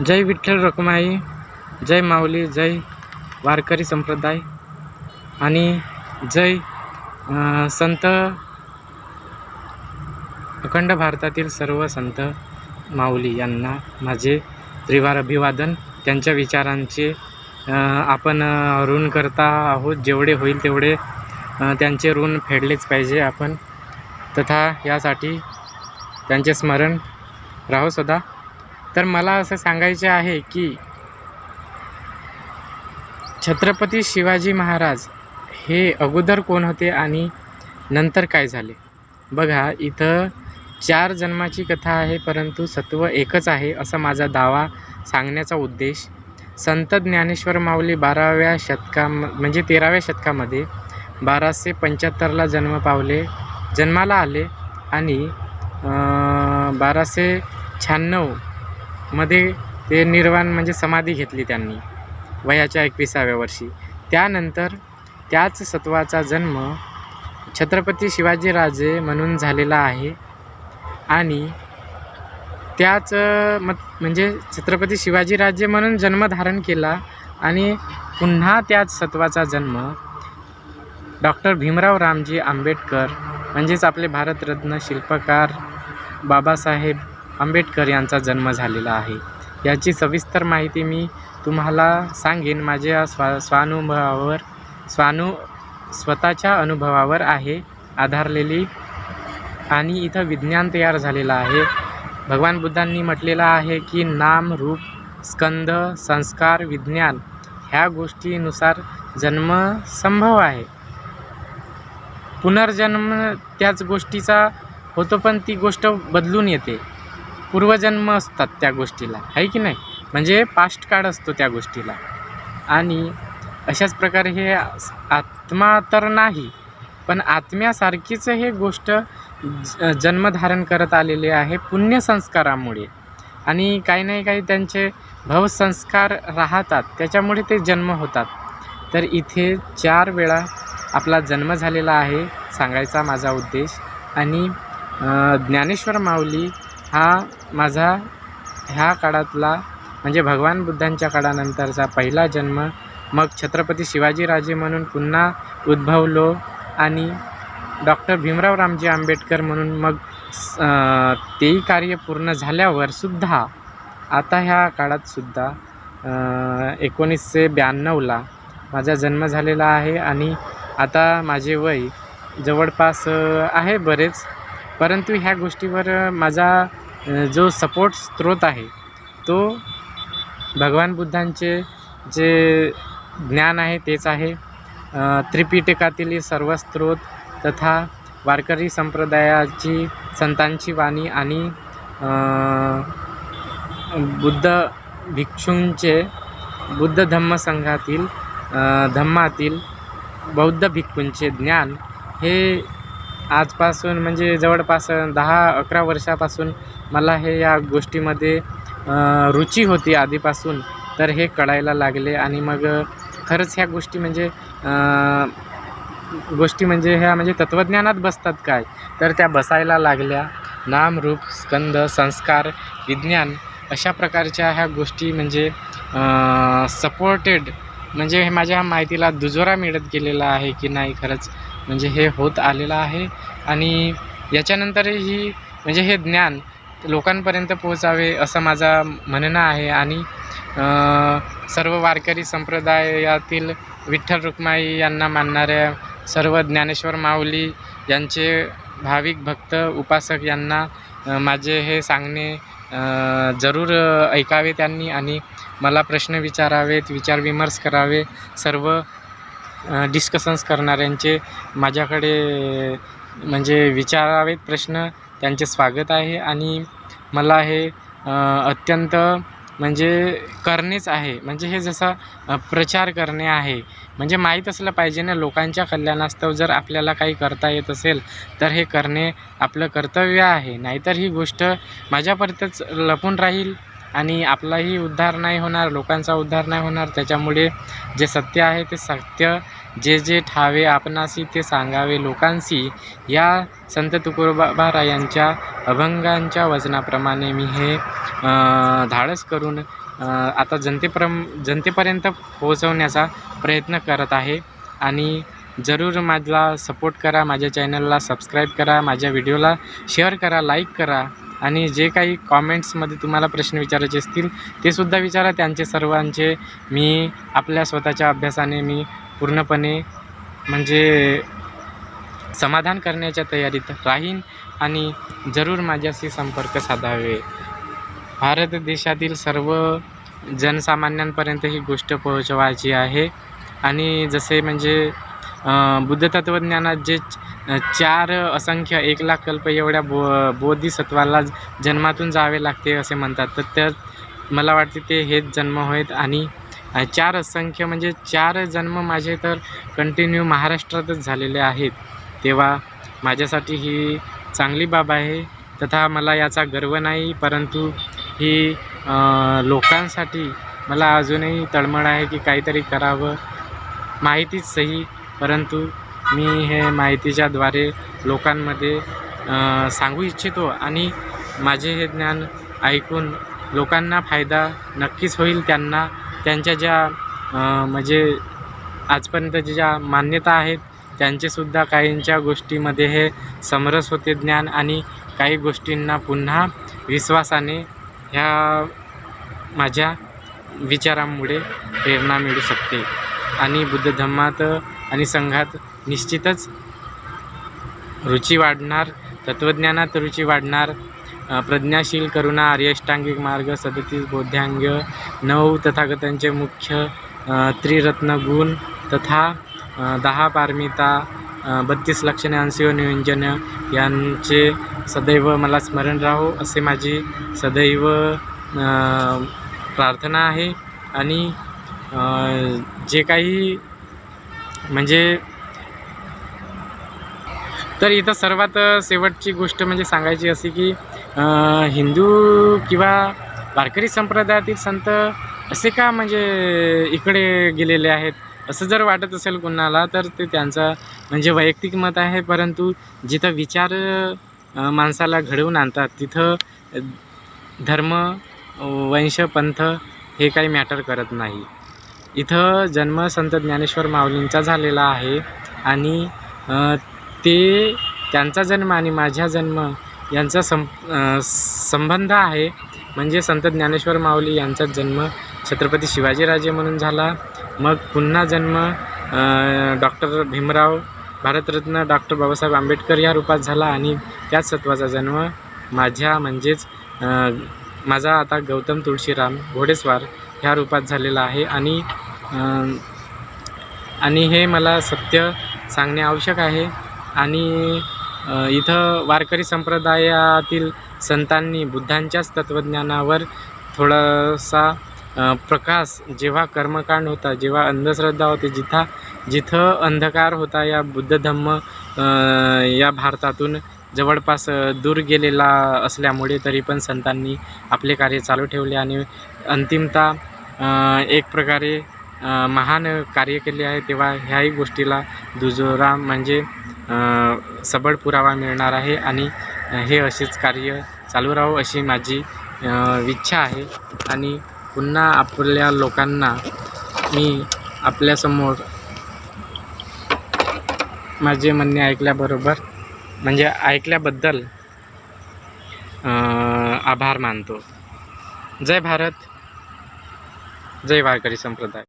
जय विठ्ठल रखुमाई जय माऊली जय वारकरी संप्रदाय आणि जय संत अखंड भारतातील सर्व संत माऊली यांना माझे त्रिवार अभिवादन. त्यांच्या विचारांचे आपण ऋण करता आहोत. जेवढे होईल तेवढे त्यांचे ऋण फेडलेच पाहिजे आपण. तथा यासाठी त्यांचे स्मरण राहो सदा. तर मला असं सांगायचे आहे की छत्रपती शिवाजी महाराज हे अगोदर कोण होते आणि नंतर काय झाले? बघा इथं चार जन्माची कथा आहे परंतु सत्व एकच आहे असा माझा दावा सांगण्याचा उद्देश. संत ज्ञानेश्वर माऊली बाराव्या शतका म्हणजे तेराव्या शतकामध्ये बाराशे पंच्याहत्तरला जन्म पावले जन्माला आले आणि बाराशे शहाण्णव मध्ये ते निर्वाण म्हणजे समाधी घेतली त्यांनी वयाच्या एकविसाव्या वर्षी. त्यानंतर त्याच सत्वाचा जन्म छत्रपती शिवाजीराजे म्हणून झालेला आहे आणि त्याच मत म्हणजे छत्रपती शिवाजीराजे म्हणून जन्म धारण केला आणि पुन्हा त्याच सत्वाचा जन्म डॉक्टर भीमराव रामजी आंबेडकर म्हणजेच आपले भारतरत्न शिल्पकार बाबासाहेब आंबेडकर यांचा जन्म झालेला आहे. याची सविस्तर माहिती मी तुम्हाला सांगेन. माझ्या स्वा स्वानुभवावर स्वानु स्वतःच्या अनुभवावर आहे आधारलेली आणि इथं विज्ञान तयार झालेलं आहे. भगवान बुद्धांनी म्हटलेलं आहे की नाम रूप स्कंद संस्कार विज्ञान ह्या गोष्टीनुसार जन्म संभव आहे. पुनर्जन्म त्याच गोष्टीचा होतो पण ती गोष्ट बदलून येते. पूर्वजन्म असतात त्या गोष्टीला आहे की नाही? म्हणजे पास्ट काळ असतो त्या गोष्टीला. आणि अशाच प्रकारे हे आत्मा तर नाही पण आत्म्यासारखीच हे गोष्ट ज जन्मधारण करत आलेले आहे पुण्यसंस्कारामुळे आणि काही नाही काही त्यांचे भवसंस्कार राहतात त्याच्यामुळे ते जन्म होतात. तर इथे चार वेळा आपला जन्म झालेला आहे सांगायचा माझा उद्देश. आणि ज्ञानेश्वर माऊली हा माझा ह्या काळातला म्हणजे भगवान बुद्धांच्या काळानंतरचा पहिला जन्म मग छत्रपती शिवाजीराजे म्हणून पुन्हा उद्भवलो आणि डॉक्टर भीमराव रामजी आंबेडकर म्हणून मग तेही कार्य पूर्ण झाल्यावर सुद्धा आता ह्या काळात सुद्धा एकोणीसशे ब्याण्णवला माझा जन्म झालेला आहे आणि आता माझे वय जवळपास आहे बरेच. परंतु ह्या गोष्टीवर माझा जो सपोर्ट स्रोत आहे तो भगवान बुद्धांचे जे ज्ञान आहे तेच आहे. त्रिपिटकातील सर्व स्रोत तथा वारकरी संप्रदायाची संतांची वाणी आणि बुद्ध भिक्षूंचे बुद्ध धम्म संघातील धम्मातील बौद्ध भिक्खूंचे ज्ञान हे आजपासून म्हणजे जवळपास दहा अकरा वर्षापासून मला हे या गोष्टीमध्ये रुची होती आधीपासून. तर हे कळायला लागले आणि मग खरंच ह्या गोष्टी म्हणजे गोष्टी म्हणजे ह्या म्हणजे तत्त्वज्ञानात बसतात काय? तर त्या बसायला लागल्या. नाम रूप स्कंद संस्कार विज्ञान अशा प्रकारच्या ह्या गोष्टी म्हणजे सपोर्टेड म्हणजे हे माझ्या माहितीला दुजोरा मिळत गेलेला आहे की नाही खरंच. म्हणजे हे होत आलेलं आहे. आणि याच्यानंतरही म्हणजे हे ज्ञान लोकांपर्यंत पोहोचावे असं माझा म्हणणं आहे. आणि सर्व वारकरी संप्रदायातील विठ्ठल रुक्माई यांना मानणाऱ्या सर्व ज्ञानेश्वर माऊली यांचे भाविक भक्त उपासक यांना माझे हे सांगणे जरूर ऐकावे त्यांनी. आणि मला प्रश्न विचारावेत विचारविमर्श करावे. सर्व डिस्कशन्स करणाऱ्यांचे माझ्याकडे म्हणजे विचारावेत प्रश्न त्यांचे स्वागत आहे आणि मला हे अत्यंत म्हणजे करणेच आहे. म्हणजे हे जसं प्रचार करणे आहे. म्हणजे माहीत असलं पाहिजे ना लोकांच्या कल्याणास्तव जर आपल्याला काही करता येत असेल तर हे करणे आपलं कर्तव्य आहे. नाहीतर ही गोष्ट माझ्यापर्यंतच लपून राहील. आणि आपलाही उद्धार नाही होणार लोकांचा उद्धार नाही होणार. त्याच्यामुळे जे सत्य आहे ते सत्य. जे जे ठावे आपणासी ते सांगावे लोकांशी. या संत तुकोबारा यांच्या अभंगांच्या वचनाप्रमाणे मी हे धाडस करून आता जनतेप्रम जनतेपर्यंत पोहोचवण्याचा प्रयत्न करत आहे. आणि जरूर माझा सपोर्ट करा माझ्या चॅनलला सबस्क्राईब करा माझ्या व्हिडिओला शेअर करा लाईक करा आणि जे काही कॉमेंट्समध्ये तुम्हाला प्रश्न विचारायचे असतील ते सुद्धा विचारा. त्यांचे सर्वांचे मी आपल्या स्वतःच्या अभ्यासाने मी पूर्णपणे म्हणजे समाधान करण्याच्या तयारीत राहीन आणि जरूर माझ्याशी संपर्क साधावे. भारत देशातील सर्व जनसामान्यांपर्यंत ही गोष्ट पोहोचवायची आहे आणि जसे म्हणजे बुद्ध तत्त्वज्ञानात जे च- चार असंख्य एक लाख कल्प एवढ्या बो बोधिसत्वाला जन्मातून जावे लागते असे म्हणतात. तर त्यात मला वाटते ते हेच जन्म होत आणि चार असंख्य म्हणजे चार जन्म माझे तर कंटिन्यू महाराष्ट्रातच झालेले आहेत. तेव्हा माझ्यासाठी ही चांगली बाब आहे. तथा मला याचा गर्व नाही परंतु ही लोकांसाठी मला अजूनही तळमळ आहे की काहीतरी करावं. माहितीच सही परंतु मी हे माहितीच्याद्वारे लोकांमध्ये सांगू इच्छितो आणि माझे हे ज्ञान ऐकून लोकांना फायदा नक्कीच होईल त्यांना. त्यांच्या ज्या म्हणजे आजपर्यंत ज्या मान्यता आहेत त्यांचेसुद्धा काहींच्या गोष्टीमध्ये हे समरस होते ज्ञान आणि काही गोष्टींना पुन्हा विश्वासाने ह्या माझ्या विचारांमुळे प्रेरणा मिळू शकते. आणि बुद्ध धम्मात आणि संघात निश्चितच रुची वाढणार तत्त्वज्ञानात रुची वाढणार प्रज्ञाशील करुणा आर्यष्टांगिक मार्ग सदतीस बोध्यांग नऊ तथागतांचे मुख्य त्रिरत्न गुण तथा दहा पारमिता बत्तीस लक्षणे अंशिव नियोजन यांचे सदैव मला स्मरण राहो असे माझी सदैव प्रार्थना आहे. आणि जे काही म्हणजे तर इथं सर्वात शेवटची गोष्ट म्हणजे सांगायची अशी की हिंदू किंवा वारकरी संप्रदायातील संत असे का म्हणजे इकडे गेलेले आहेत? असं जर वाटत असेल कोणाला तर ते त्यांचं म्हणजे वैयक्तिक मत आहे. परंतु जिथं विचार माणसाला घडवून आणतात तिथं धर्म वंश पंथ हे काही मॅटर करत नाही. इथं जन्म संत ज्ञानेश्वर माऊलींचा झालेला आहे. आणि ते त्यांचा जन्म आणि माझ्या जन्म यांचा सं संबंध आहे. म्हणजे संत ज्ञानेश्वर माऊली यांचा जन्म छत्रपती शिवाजीराजे म्हणून झाला. मग पुन्हा जन्म डॉक्टर भीमराव भारतरत्न डॉक्टर बाबासाहेब आंबेडकर या रूपात झाला. आणि त्याच सत्वाचा जन्म माझ्या म्हणजेच माझा आता गौतम तुळशीराम घोडेस्वार ह्या रूपात झालेला आहे. आणि आणि हे मला सत्य सांगणे आवश्यक आहे. आणि इथं वारकरी संप्रदायातील संतांनी बुद्धांच्याच तत्त्वज्ञानावर थोडासा प्रकाश जेव्हा कर्मकांड होता जेव्हा अंधश्रद्धा होती जिथा जिथं अंधकार होता या बुद्ध धम्म या भारतातून जवळपास दूर गेलेला असल्यामुळे तरी पण संतांनी आपले कार्य चालू ठेवले. आणि अंतिमता एक प्रकारे महान कार्य केले आहे तेव्हा ह्याही गोष्टीला दुजोरा म्हणजे सबळ पुरावा मिळणार आहे आणि हे असेच कार्य चालू राहो अशी माझी इच्छा आहे. आणि पुन्हा आपल्या लोकांना मी आपल्यासमोर माझे म्हणणे ऐकल्याबरोबर म्हणजे ऐकल्याबद्दल आभार मानतो. जय भारत जय वारकरी संप्रदाय.